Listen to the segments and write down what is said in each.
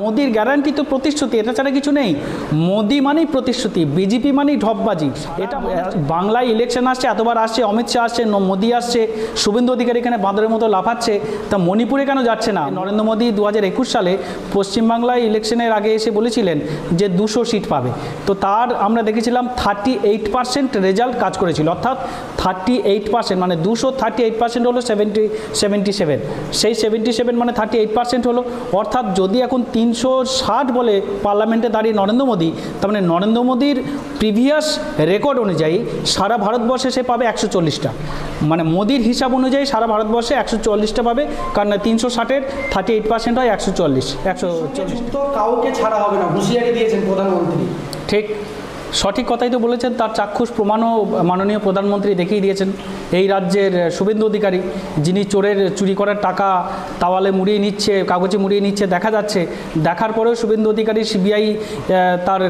মোদির গ্যারান্টি তো প্রতিশ্রুতি, এটা ছাড়া কিছু নেই। মোদি মানেই প্রতিশ্রুতি, বিজেপি মানেই ঢপবাজি। এটা বাংলায় ইলেকশন আসছে, এতবার আসছে, অমিত শাহ আসছে মোদি আসছে, শুভেন্দু অধিকারী এখানে বাঁদরের মতো লাফাচ্ছে, তা মণিপুরে কেন যাচ্ছে না? নরেন্দ্র মোদী দু হাজার একুশ সালে পশ্চিমবাংলায় ইলেকশনের আগে এসে বলেছিলেন যে দুশো সিট পাবে। তো তার আমরা দেখেছিলাম থার্টি এইট পার্সেন্ট রেজাল্ট কাজ করেছিল। অর্থাৎ থার্টি এইট পার্সেন্ট মানে দুশো থার্টি এইট পার্সেন্ট হলো সেভেন্টি সেভেন্টি সেভেন সেই সেভেন্টি সেভেন মানে থার্টি এইট পার্সেন্ট হলো। অর্থাৎ যদি এখন তিনশো ষাট বলে পার্লামেন্টে দাঁড়িয়ে নরেন্দ্র মোদী তার মানে নরেন্দ্র মোদীর প্রিভিয়াস রেকর্ড অনুযায়ী সারা ভারতবর্ষে সে পাবে একশো চল্লিশটা। মানে মোদির হিসাব অনুযায়ী সারা ভারতবর্ষে একশো চল্লিশটা পাবে কারণ তিনশো ষাটের থার্টি এইট পার্সেন্ট হয় একশো চল্লিশ একশো চল্লিশ। কাউকে ছাড়া হবে না হুঁশিয়ারি দিয়েছেন প্রধানমন্ত্রী। ঠিক। সঠিক কথাই তো বলেছেন, তার চাক্ষুষ প্রমাণও মাননীয় প্রধানমন্ত্রী দেখিয়ে দিয়েছেন। এই রাজ্যের শুভেন্দু অধিকারী, যিনি চোরের চুরি করার টাকা তাওয়ালে মুড়িয়ে নিচ্ছে, কাগজে মুড়িয়ে নিচ্ছে, দেখা যাচ্ছে। দেখার পরেও শুভেন্দু অধিকারী সিবিআই তার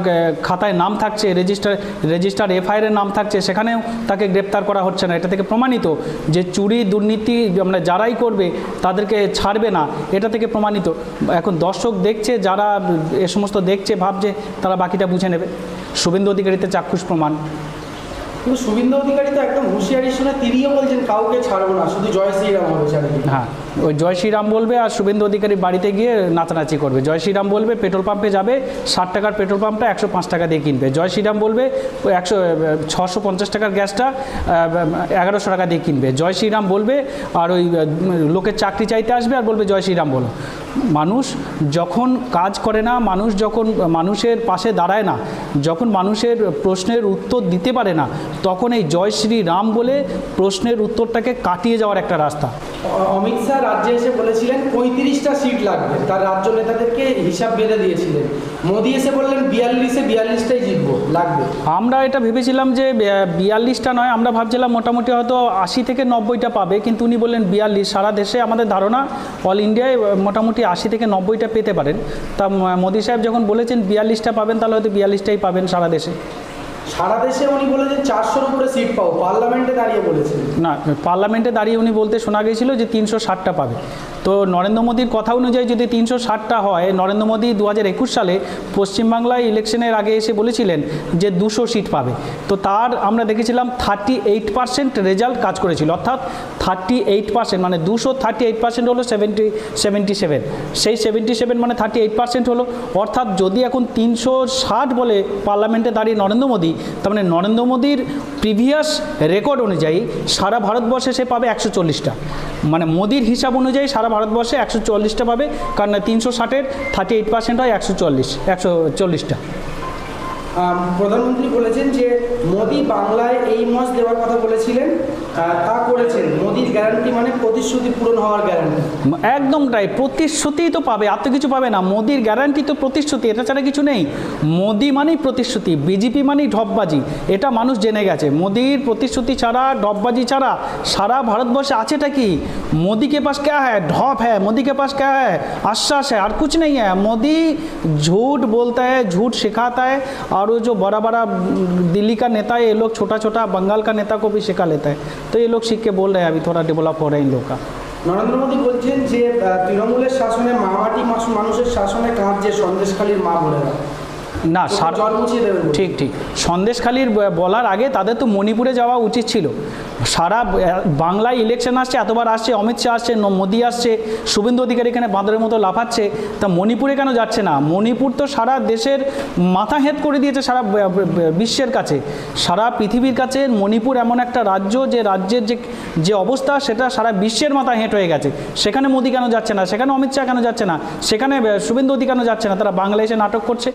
খাতায় নাম থাকছে, রেজিস্টার রেজিস্টার এফআইআরের নাম থাকছে, সেখানেও তাকে গ্রেপ্তার করা হচ্ছে না। এটা থেকে প্রমাণিত যে চুরি, দুর্নীতি মানে যারাই করবে, তাদেরকে ছাড়বে না, এটা থেকে প্রমাণিত। এখন দর্শক দেখছে, যারা এ সমস্ত দেখছে, ভাবছে, তারা বাকিটা বুঝে নেবে। শুভেন্দু অধিকারীতে চাক্ষুষ প্রমাণ। কিন্তু শুভেন্দু অধিকারী তো একদম হুঁশিয়ারি শুনে তিনিও বলছেন কাউকে ছাড়বো না শুধু জয় শ্রীরাম হবে চারিদিকে। হ্যাঁ। ওই জয় শ্রীরাম বলবে আর শুভেন্দু অধিকারী বাড়িতে গিয়ে নাচানাচি করবে। জয় শ্রীরাম বলবে পেট্রোল পাম্পে যাবে, ষাট টাকার পেট্রোল পাম্পটা একশো পাঁচ টাকা দিয়ে কিনবে। জয় শ্রীরাম বলবে একশো ছশো পঞ্চাশ টাকার গ্যাসটা এগারোশো টাকা দিয়ে কিনবে। জয় শ্রীরাম বলবে আর ওই লোকের চাকরি চাইতে আসবে আর বলবে জয় শ্রীরাম বলো। মানুষ যখন কাজ করে না, মানুষ যখন মানুষের পাশে দাঁড়ায় না, যখন মানুষের প্রশ্নের উত্তর দিতে পারে না, তখন এই জয় শ্রীরাম বলে প্রশ্নের উত্তরটাকে কাটিয়ে যাওয়ার একটা রাস্তা। অমিত শাহ রাজ্যে এসে বলেছিলেন, পঁয়ত্রিশটা সিট লাগবে। তার রাজ্য নেতাদেরকে হিসাব বেঁধে দিয়েছিলেন। মোদি এসে বললেন, বিয়াল্লিশে বিয়াল্লিশটাই জিতবো, লাগবে। আমরা এটা ভেবেছিলাম যে বিয়াল্লিশটা নয়, আমরা ভাবছিলাম মোটামুটি হয়তো আশি থেকে নব্বইটা পাবে, কিন্তু উনি বললেন, বিয়াল্লিশ, সারা দেশে আমাদের ধারণা, অল ইন্ডিয়ায় মোটামুটি আশি থেকে নব্বইটা পেতে পারেন। তা মোদি সাহেব যখন বলেছেন, বিয়াল্লিশটা পাবেন, তাহলে হয়তো বিয়াল্লিশটাই পাবেন সারা দেশে। সারা দেশে উনি বলেছেন চারশোর উপরে সিট পাবো পার্লামেন্টে দাঁড়িয়ে না, পার্লামেন্টে দাঁড়িয়ে উনি বলতে শোনা গিয়েছিল যে তিনশো ষাটটা পাবে। তো নরেন্দ্র মোদীর কথা অনুযায়ী যদি তিনশো ষাটটা হয়, নরেন্দ্র মোদী দু হাজার একুশ সালে পশ্চিমবাংলায় ইলেকশনের আগে এসে বলেছিলেন যে দুশো সিট পাবে। তো তার আমরা দেখেছিলাম থার্টি এইট পার্সেন্ট রেজাল্ট কাজ করেছিল, অর্থাৎ থার্টি এইট পার্সেন্ট মানে দুশো থার্টি এইট পার্সেন্ট হলো সেভেন্টি সেভেন্টি সেভেন সেই সেভেন্টি সেভেন মানে থার্টি এইট পার্সেন্ট হলো। অর্থাৎ যদি এখন তিনশো ষাট বলে পার্লামেন্টে দাঁড়িয়ে নরেন্দ্র মোদী, তার মানে নরেন্দ্র মোদীর প্রিভিয়াস রেকর্ড অনুযায়ী সারা ভারতবর্ষে সে পাবে একশো চল্লিশটা। মানে মোদির হিসাব অনুযায়ী সারা ভারতবর্ষে একশো চল্লিশটা পাবে, কারণ তিনশো ষাটের থার্টি এইট পার্সেন্ট হয় একশো চল্লিশ, একশো চল্লিশটা। প্রধানমন্ত্রী বলেছেন যে মোদি বাংলায় এই মাস দেওয়ার কথা বলেছিলেন। তা করেছেন। মোদির গ্যারান্টি মানে প্রতিশ্রুতি পূরণ হওয়ার গ্যারান্টি একদম তাই। প্রতিশ্রুতিই তো পাবে, আর তো কিছু পাবে না। মোদির গ্যারান্টি তো প্রতিশ্রুতি, এটা ছাড়া কিছু নেই। মোদি মানেই প্রতিশ্রুতি, বিজেপি মানেই ঢপবাজি। এটা মানুষ জেনে গেছে। মোদির প্রতিশ্রুতি ছাড়া, ঢপবাজি ছাড়া সারা ভারতবর্ষে আছেটা কি? মোদিকে পাশ पास হ্যাঁ ঢপ হ্যাঁ মোদিকে পাশ के হ্যাঁ আশ্বাস হ্যাঁ আর কিছু নেই হ্যাঁ মোদি ঝুট मोदी झूठ बोलता है झूठ सिखाता है और वो जो बड़ा बड़ा दिल्ली का नेता है ये लोग छोटा छोटा बंगाल का नेता को तो ये लोग सीख के बोल रहे हैं अभी थोड़ा डेवलप हो रहे हैं इन लोग का নরেন্দ্র মোদী বলছেন যে আহ, তৃণমূলের শাসনে মামাটি মাস- মানুষের শাসনে কাঁদছে সন্দেশখালীর মা বোনেরা না। ঠিক ঠিক। সন্দেশখালির বলার আগে তাদের তো মণিপুরে যাওয়া উচিত ছিল। সারা বাংলায় ইলেকশন আসছে এতবার আসছে অমিত শাহ আসছে মোদি আসছে শুভেন্দু অধিকারী এখানে বাঁদরের মতো লাফাচ্ছে তা মণিপুরে কেন যাচ্ছে না? মণিপুর তো সারা দেশের মাথা হেঁট করে দিয়েছে সারা বিশ্বের কাছে। সারা পৃথিবীর কাছে মণিপুর এমন একটা রাজ্য যে রাজ্যের যে যে অবস্থা সেটা সারা বিশ্বের মাথা হেঁট হয়ে গেছে। সেখানে মোদি কেন যাচ্ছে না? সেখানে অমিত শাহ কেন যাচ্ছে না? সেখানে শুভেন্দু অধিকারী কেন যাচ্ছে না? তারা বাংলাদেশে নাটক করছে।